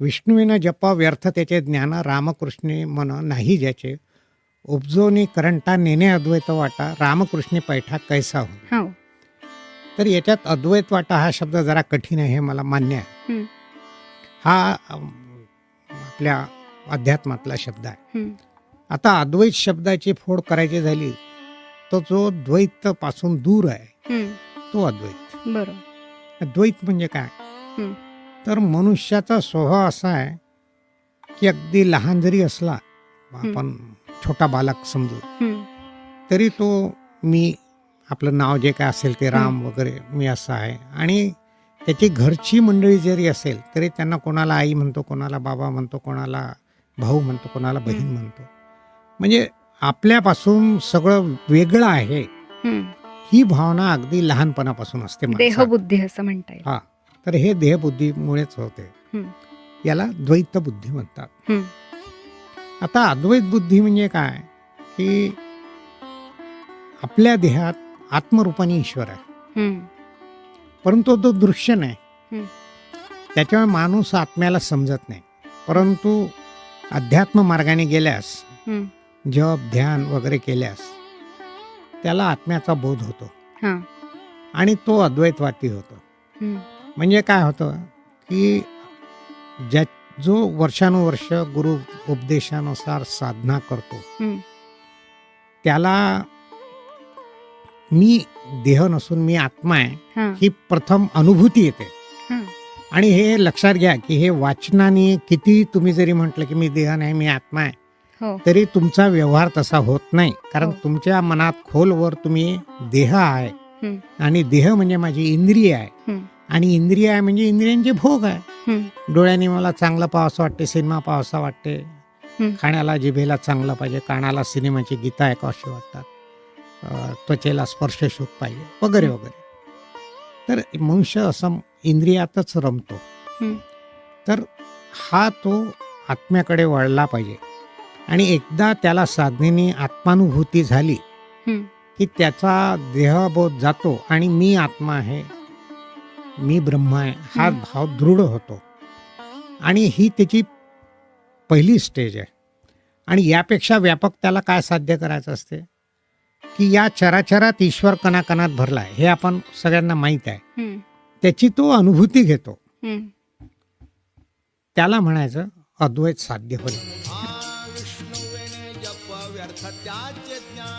विष्णुविनं जप व्यर्थ त्याचे ज्ञान रामकृष्णे मन नाही ज्याचे उपजोनी करंटा नेणे अद्वैत वाटा रामकृष्णे पैठा कैसा हो तर याच्यात अद्वैत वाटा हा शब्द जरा कठीण आहे हे मला मान्य आहे हं. आपल्या अध्यात्मातला शब्द आहे हं. आता अद्वैत शब्दाची फोड करायची झाली तर जो द्वैत पासून दूर आहे. तो अद्वैत बरोबर द्वैत म्हणजे काय. तर मनुष्याचा स्वभाव असा आहे की अगदी लहान जरी असला आपण छोटा बालक समजू. तरी तो मी आपलं नाव जे काय असेल ते राम वगैरे मी असं आहे आणि त्याची घरची मंडळी जरी असेल तरी त्यांना कोणाला आई म्हणतो कोणाला बाबा म्हणतो कोणाला भाऊ म्हणतो कोणाला बहीण. म्हणतो म्हणजे आपल्यापासून सगळं वेगळं आहे हं. भावना अगदी लहानपणापासून असते. देहबुद्धी असं म्हणता येईल हा तर हे देहबुद्धीमुळेच होते. याला द्वैत बुद्धी म्हणतात. आता अद्वैत बुद्धी म्हणजे काय की आपल्या देहात आत्मरूपाने ईश्वर आहे हं. परंतु तो दृश्य नाही. त्याच्यामुळे माणूस आत्म्याला समजत नाही परंतु अध्यात्म मार्गाने गेल्यास. जप ध्यान वगैरे केल्यास त्याला आत्म्याचा बोध होतो हां. आणि तो अद्वैतवादी होतो. म्हणजे काय होतं की ज्या जो वर्षानुवर्ष गुरु उपदेशानुसार साधना करतो हं. त्याला मी देह नसून मी आत्मा आहे हां. प्रथम अनुभूती येते. आणि हे लक्षात घ्या की हे वाचनाने किती तुम्ही जरी म्हटलं की मी देह नाही मी आत्मा आहे हो तरी तुमचा व्यवहार तसा होत नाही कारण हो. तुमच्या मनात खोलवर तुम्ही देह आहे. आणि देह म्हणजे माझी इंद्रिय आहे. आणि इंद्रिय आहे म्हणजे इंद्रियांचे भोग आहे हं. डोळ्याने मला चांगलं पाहावं वाटते सिनेमा पाहावसा वाटते. खाण्याला जिभेला चांगलं पाहिजे कानाला सिनेमाची गीता ऐकावीशी वाटतात त्वचेला स्पर्शसुख पाहिजे वगैरे वगैरे तर मनुष्य असं इंद्रियातच रमतो. तर हा तो आत्म्याकडे वळला पाहिजे आणि एकदा त्याला साधनेने आत्मानुभूती झाली. की त्याचा देहबोध जातो आणि मी आत्मा आहे मी ब्रह्म आहे हा. भाव दृढ होतो आणि ही त्याची पहिली स्टेज आहे आणि यापेक्षा व्यापक त्याला काय साध्य करायचं असते की या चराचरात ईश्वर कणाकणात भरला आहे हे आपण सगळ्यांना माहीत आहे हं. त्याची तो अनुभूती घेतो हं. त्याला म्हणायचं अद्वैत साध्य होईल